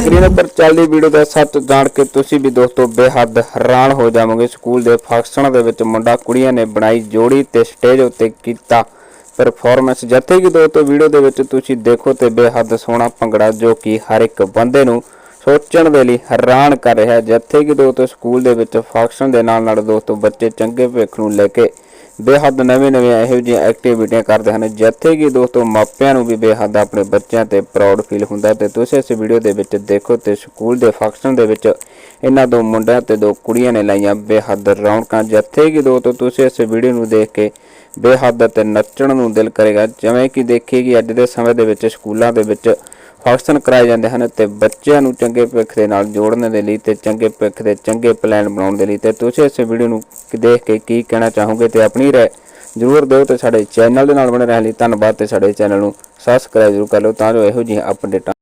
Screen ਉੱਪਰ ਚੱਲਦੀ video ਦਾ ਸੱਚ ਜਾਣ ਕੇ ਤੁਸੀਂ ਵੀ ਦੋਸਤੋ ਬੇਹੱਦ ਹੈਰਾਨ ਹੋ ਜਾਵੋਗੇ। ਸਕੂਲ ਦੇ ਫੰਕਸ਼ਨ ਦੇ ਵਿੱਚ ਮੁੰਡਾ ਕੁੜੀਆਂ ਨੇ ਬਣਾਈ ਜੋੜੀ ਤੇ ਸਟੇਜ ਉੱਤੇ ਕੀਤਾ ਪਰਫਾਰਮੈਂਸ ਜਿੱਥੇ ਕਿ ਦੋਸਤੋ ਵੀਡੀਓ ਦੇ ਵਿੱਚ ਤੁਸੀਂ ਦੇਖੋ ਤੇ ਬੇਹੱਦ ਸੋਹਣਾ ਭੰਗੜਾ ਜੋ ਕਿ ਹਰ ਇੱਕ ਬੰਦੇ ਨੂੰ ਸੋਚਣ ਦੇ ਲਈ ਹੈਰਾਨ ਕਰ ਰਿਹਾ ਹੈ। ਕਿ ਦੋਸਤੋ ਸਕੂਲ ਦੇ ਵਿੱਚ ਫੰਕਸ਼ਨ ਦੇ ਨਾਲ ਨਾਲ ਦੋਸਤੋ ਬੱਚੇ ਚੰਗੇ ਭਵਿੱਖ ਨੂੰ ਲੈ ਕੇ ਬੇਹੱਦ ਨਵੇਂ ਨਵੇਂ ਇਹੋ ਜਿਹੀਆਂ ਐਕਟੀਵਿਟੀਆਂ ਕਰਦੇ ਹਨ, ਜਿੱਥੇ ਕਿ ਦੋਸਤੋ ਮਾਪਿਆਂ ਨੂੰ ਵੀ ਬੇਹੱਦ ਆਪਣੇ ਬੱਚਿਆਂ ਤੇ ਪ੍ਰਾਊਡ ਫੀਲ ਹੁੰਦਾ ਤੇ ਤੁਸੀਂ ਇਸ ਵੀਡੀਓ ਦੇ ਵਿੱਚ ਦੇਖੋ ਤੇ ਸਕੂਲ ਦੇ ਫੰਕਸ਼ਨ ਦੇ ਵਿੱਚ ਇਹਨਾਂ ਦੋ ਮੁੰਡਿਆਂ ਤੇ ਦੋ ਕੁੜੀਆਂ ਨੇ ਲਾਈਆਂ ਬੇਹੱਦ ਰੌਣਕਾਂ, ਜਿੱਥੇ ਕਿ ਦੋਸਤੋ ਤੁਸੀਂ ਇਸ ਵੀਡੀਓ ਨੂੰ ਦੇਖ ਕੇ ਬੇਹੱਦ ਤੇ ਨੱਚਣ ਨੂੰ ਦਿਲ ਕਰੇਗਾ। ਜਿਵੇਂ ਕਿ ਦੇਖੀਏ ਕਿ ਅੱਜ ਦੇ ਸਮੇਂ ਦੇ ਵਿੱਚ ਸਕੂਲਾਂ ਦੇ ਵਿੱਚ ਫੰਕਸ਼ਨ ਕਰਾਏ ਜਾਂਦੇ ਹਨ ਤੇ ਬੱਚਿਆਂ ਨੂੰ ਚੰਗੇ ਭਵਿੱਖ ਦੇ ਨਾਲ ਜੋੜਨ ਦੇ ਲਈ ਤੇ ਚੰਗੇ ਭਵਿੱਖ ਦੇ ਚੰਗੇ ਪਲਾਨ ਬਣਾਉਣ ਦੇ ਲਈ ਤੇ ਤੁਸੀਂ ਇਸ ਵੀਡੀਓ ਨੂੰ ਦੇਖ ਕੇ ਕੀ ਕਹਿਣਾ ਚਾਹੋਗੇ ਤੇ ਆਪਣੀ ਰਾਏ ਜ਼ਰੂਰ ਦਿਓ ਤੇ ਸਾਡੇ ਚੈਨਲ ਦੇ ਨਾਲ ਬਣੇ ਰਹਿਣ ਲਈ ਧੰਨਵਾਦ ਤੇ ਸਾਡੇ ਚੈਨਲ ਨੂੰ ਸਬਸਕ੍ਰਾਈਬ ਜ਼ਰੂਰ ਕਰ ਲਓ ਤਾਂ ਜੋ ਇਹੋ ਜਿਹੀਆਂ ਅਪਡੇਟਾਂ